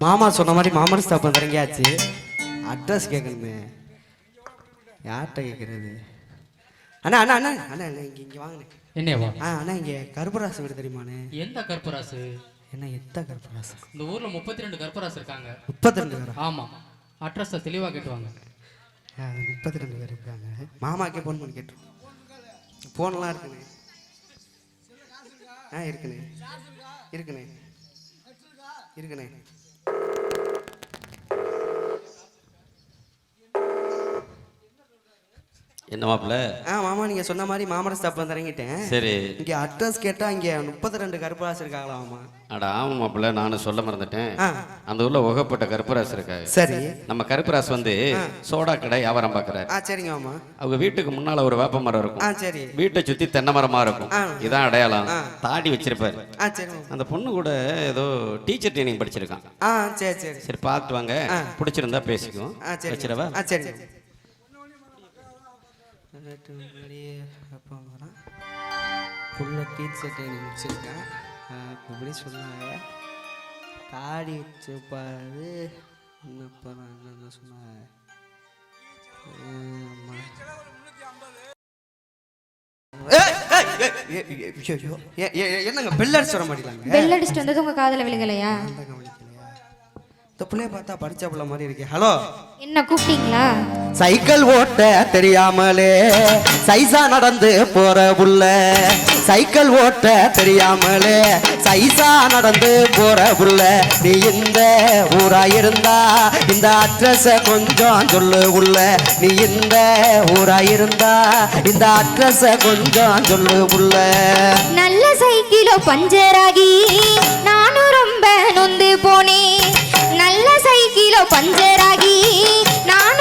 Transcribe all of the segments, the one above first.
மாமா சொன்ன மாதிரி மாமன் ஸ்டாப் இறங்கியாச்சு. அட்ரஸ் கேட்கணுமே யார்கிட்ட கேட்குறது அண்ணா அண்ணா அண்ணா அண்ணா இங்கே இங்கே வாங்கண்ணே என்னவா ஆ அண்ணா இங்கே கருப்பராசு வீடு தெரியுமாண்ணே எந்த கற்பராசு என்ன எத்த கருப்பராசு? இந்த ஊர்ல முப்பத்தி ரெண்டு கற்பராசு இருக்காங்க. முப்பத்தி ரெண்டு பேரா? ஆமா. அட்ரஸை தெளிவா கேட்டுவாங்க. முப்பத்தி ரெண்டு பேர் இருக்காங்க. மாமாக்கே ஃபோன் பண்ணி கேட்டுருவோம் ஃபோன்லாம் இருக்குண்ணே. ஆ இருக்குண்ணே. இருக்குண்ணே. இருக்குண்ணே. என்ன மாப்பிள்ள? ஆ மாமா நீங்கள் சொன்ன மாதிரி மாமர ஸ்டாப்ல இறங்கிட்டேன். சரி. இங்கே அட்ரஸ் கேட்டால் இங்கே முப்பத்தி ரெண்டு கருப்பராசு இருக்காங்களா மாமா? அட ஆமா மாப்பிள்ள நானும் சொல்ல மறந்துட்டேன். ஆ. அந்த ஊர்ல உகப்பட்ட கருப்பராசு இருக்காங்க சரி. நம்ம கருப்பராசு வந்து சோடா கடை வியாபாரம் பார்க்கறாரு ஆ சரிங்க மாமா. அவங்க வீட்டுக்கு முன்னால ஒரு வேப்ப மரம் ஆ இருக்கும் சரி. வீட்டை சுத்தி தென்னை மரமா இருக்கும். ஆ. இதான் அடையாளம். ஆ. தாடி வச்சிருப்பாரு. ஆ சரி அந்த பொண்ணு கூட ஏதோ டீச்சர் ட்ரைனிங் படிச்சிருக்கான். ஆ சரி சரி. சரி பார்த்துட்டு வாங்க. ஆ. பிடிச்சிருந்தா பேசிக்குவோம். ஆ சரி வச்சிரவா ஆ சரி ஃபுல்லாக டீச்சர் ட்ரைனிங் முடிச்சிருக்கேன் இப்படி சொன்னாங்க. தாடி வச்சுப்பாரு என்னப்பா என்ன சொன்னாங்க? என்னங்க பெல் அடிச்சு வர மாட்டேங்கிறாங்க பெல் அடிச்சுட்டு வந்தது உங்க காதுல விழுகலையா? இந்த பிள்ளைய பார்த்தா படிச்ச பிள்ளை மாதிரி இருக்கே. ஹலோ என்ன கூப்பிட்டீங்களா? சைக்கிள் ஓட்ட தெரியாமலே சைசா நடந்து போற புள்ள. சைக்கிள் ஓட்ட தெரியாமலே சைசா நடந்து போற புள்ள. நீ இந்த ஊரா இருந்தா இந்த அட்ரஸ கொஞ்சம் சொல்லு உள்ள. நீ இந்த ஊரா இருந்தா இந்த அட்ரஸ கொஞ்சம் சொல்லு உள்ள. நல்ல சைக்கிளோ பஞ்சராகி நானும் ரொம்ப நொந்து போனேன். கிலோ பஞ்சராகி நான்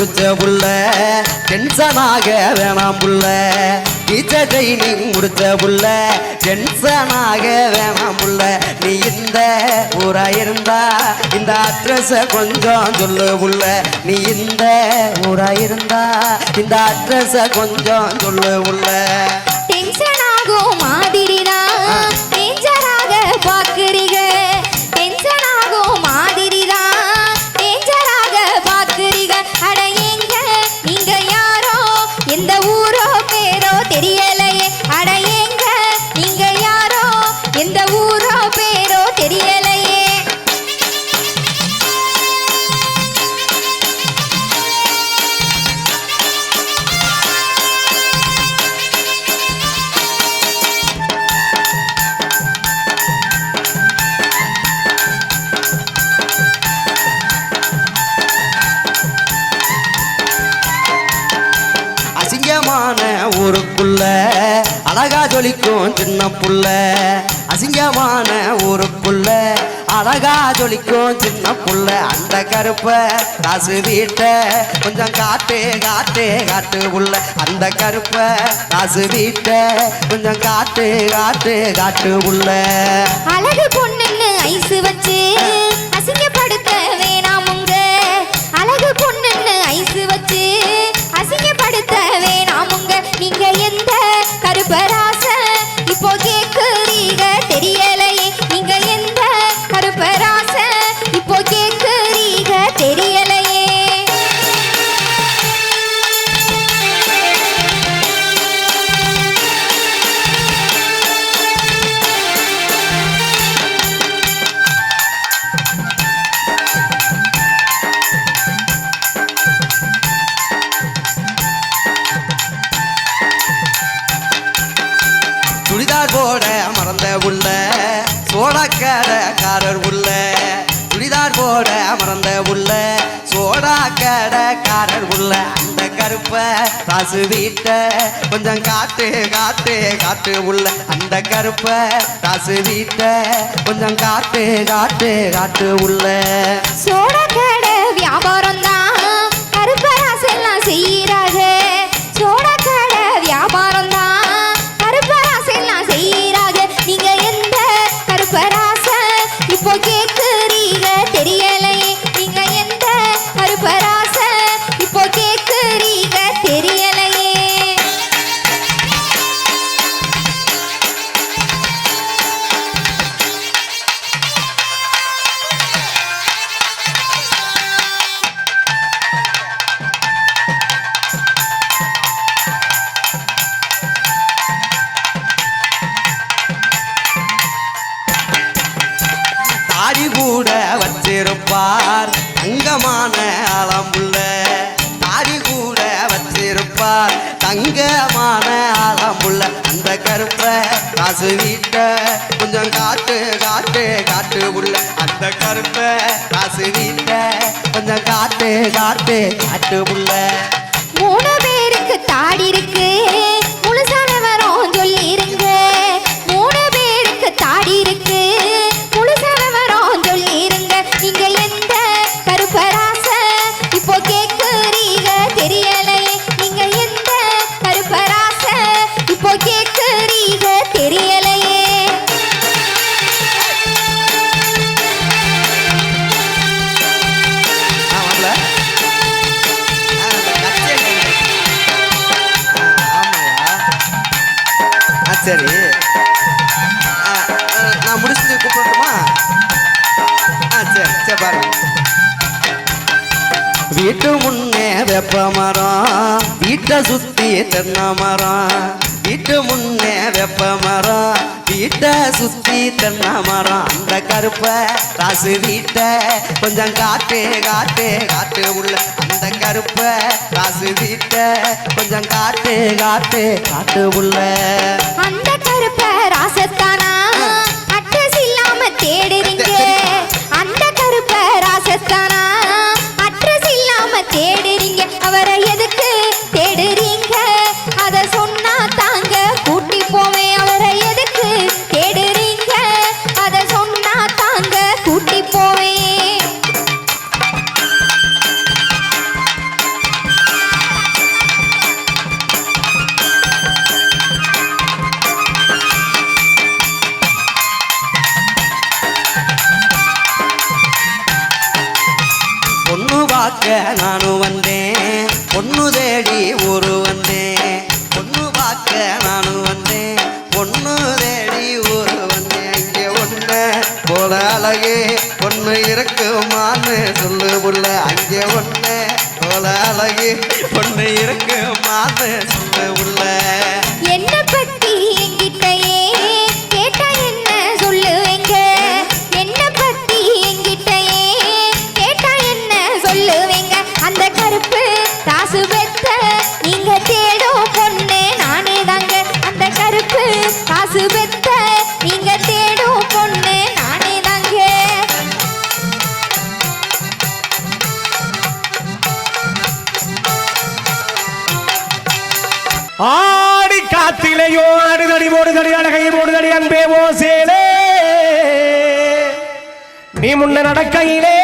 முடிச்ச புள்ள டென்ஷனாக வேணாம் புள்ள. டீச்சர் ட்ரைனிங் முடிச்ச புள்ள டென்ஷனாக வேணாம் புள்ள. நீ இந்த ஊரா இருந்தா இந்த அட்ரஸ கொஞ்சம் சொல்லு புள்ள. நீ இந்த ஊரா இருந்தா இந்த அட்ரஸ கொஞ்சம் சொல்லு உள்ள சின்ன புள்ள அசிங்கமான ஊருக்குள்ள அழகா ஜொலிக்கும் சின்ன புள்ள அந்த கருப்ப காசு வீட்ட கொஞ்சம் காட்டு காட்டு காட்டு உள்ள. அந்த கருப்ப காசு வீட்ட கொஞ்சம் காட்டு காட்டு காட்டு உள்ள. அழகு பொண்ணுன்னு ஐசு வச்சு காரர் உள்ள அந்த கருப்ப ராசு வீட்ட கொஞ்சம் காத்து காத்து காத்து உள்ள அந்த கருப்ப ராசு வீட்ட கொஞ்சம் காத்து காத்து காத்து உள்ள. சோட கடை. தாடி கூட வச்சிருப்பார். தங்கமான அளமுள்ள தாடி கூட வச்சிருப்பார். தங்கமான அளமுள்ள அந்த கருப்ப காசு வீட்ட கொஞ்சம் காட்டு காட்டு காட்டு உள்ள அந்த கருப்ப காசு வீட்ட கொஞ்சம் காட்டு காட்டு காட்டு உள்ள. மூணு பேருக்கு தாடி இருக்கு சரி. ஆ, நான் முடிச்சுட்டு கூப்பிடட்டுமா? ஆ சரி சரி பாருங்க. வீட்டு முன்னே வெப்ப மரம் வீட்டை சுத்தி தென்னை மரம். வீட்டு முன்னே வெப்ப மரம் வீட்டை சுத்தி தென்னை மரம் அந்த கருப்ப ராசு வீட்டை கொஞ்சம் காட்டு காட்டு காட்டு உள்ள அந்த கருப்ப ராசு வீட்டை கொஞ்சம் காட்டு காட்டு காட்டு உள்ள. அந்த கருப்ப ராசத்தானா? அட்ரஸ் இல்லாம தேடுறீங்க. அந்த கருப்ப ராசத்தானா? அட்ரஸ் இல்லாம தேடுறீங்க. அவரை எதுக்கு பார்க்க நானும் வந்தேன். பொண்ணு தேடி ஊரு வந்தேன். பொண்ணு பார்க்க நானும் வந்தேன். பொண்ணு தேடி ஊரு வந்தேன். இங்கே ஒண்ணு போல அழகே பொண்ணு இருக்குமான்னு சொல்லு புள்ள அங்கே ஒண்ணு போல அழகே பொண்ணு இருக்குமான்னு சொல்லு உள்ள. காத்திலையோ அடுதடி ஓடுதடி அழகை ஓடுதடி அன்பே ஓசேலே நீ முன்ன நடக்கையிலே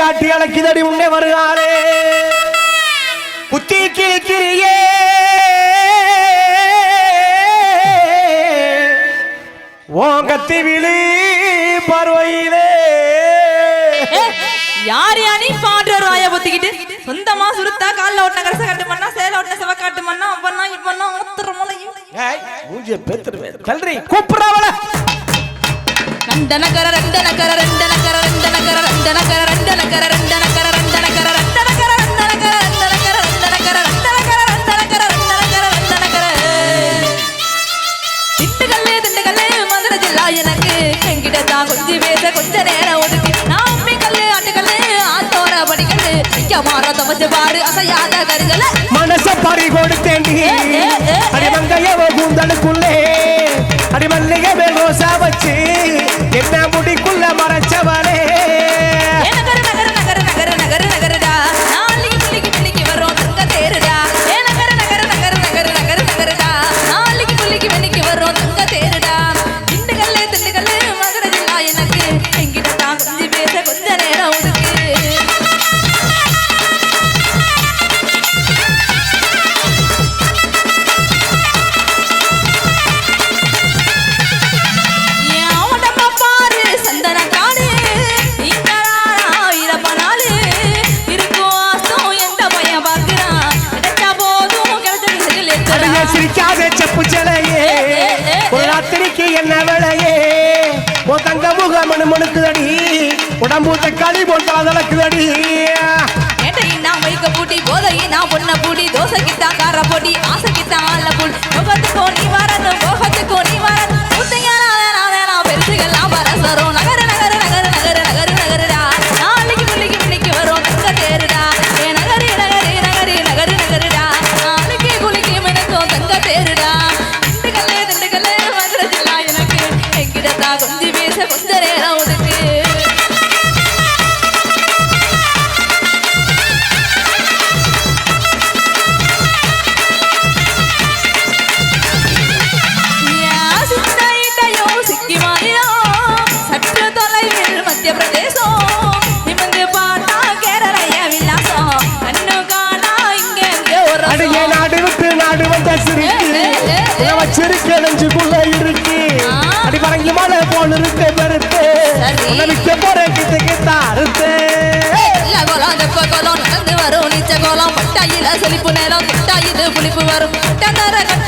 காட்டி அழக்கிதடி முன்னே வருகாரே. புத்தி கிழிக்கிறியே ஓங்கத்தி விழி பார்வையிலே. யார் யானி பாடுற ராய பொத்திக்கிட்டு? சொந்தமா சுருத்தா கால்ல ஒட்டின கரச கட்டு மண்ணா சேல ஒட்டின செவ காட்டு மண்ணா இவன் இப்பனா ஒத்துற மூஞ்சிய பெத்துருவேன் தல்றி கூப்பிடுறாவல ரெண்டனக்கர ரெண்டனக்கர ரெண்டனக்கர ரெண்டனக்கர ரெண்டனக்கர ரெண்டனக்கர ரெண்டனக்கர ரெண்டனக்கர ரெண்டனக்கர ரெண்டனக்கர ரெண்டனக்கர ரெண்டனக்கர ரெண்டனக்கர ரெண்டனக்கர ரெண்டனக்கர ரெண்டனக்கர திண்டுக்கல்லு திண்டுக்கல்லு மதுரை ஜில்லா எனக்கு என்கிட்ட தான் கொஞ்சம் பேச கொஞ்ச நேரம் ஒதுக்கி நான் உண்மை கல்லு ஆட்டுக்கல்லு ஆத்தோர படிக்கல்லு ஐயா மாற தவச்சு பாரு அசையாத கருகல மனச பறி கொடுத்தேண்டி ஓ தங்க முகம் மனுமனுக்குதடி. உடம்பு தக்காளி போட்டா தளக்குதடி. ஏட்டையின் நான் வைக்க பூட்டி போதையின் நான் பொண்ணை பூட்டி தோசை தான் கார போட்டி ஆசை இருக்க மறுத்து உணவிக்க போற கிட்ட கிட்ட அறுத்து. கோலம் தெப்ப கோலம் நடந்து வரும். நீச்ச கோலம் முட்டாயில செழிப்பு நேரம் முட்டாயில புளிப்பு வரும். டன்னர கட்ட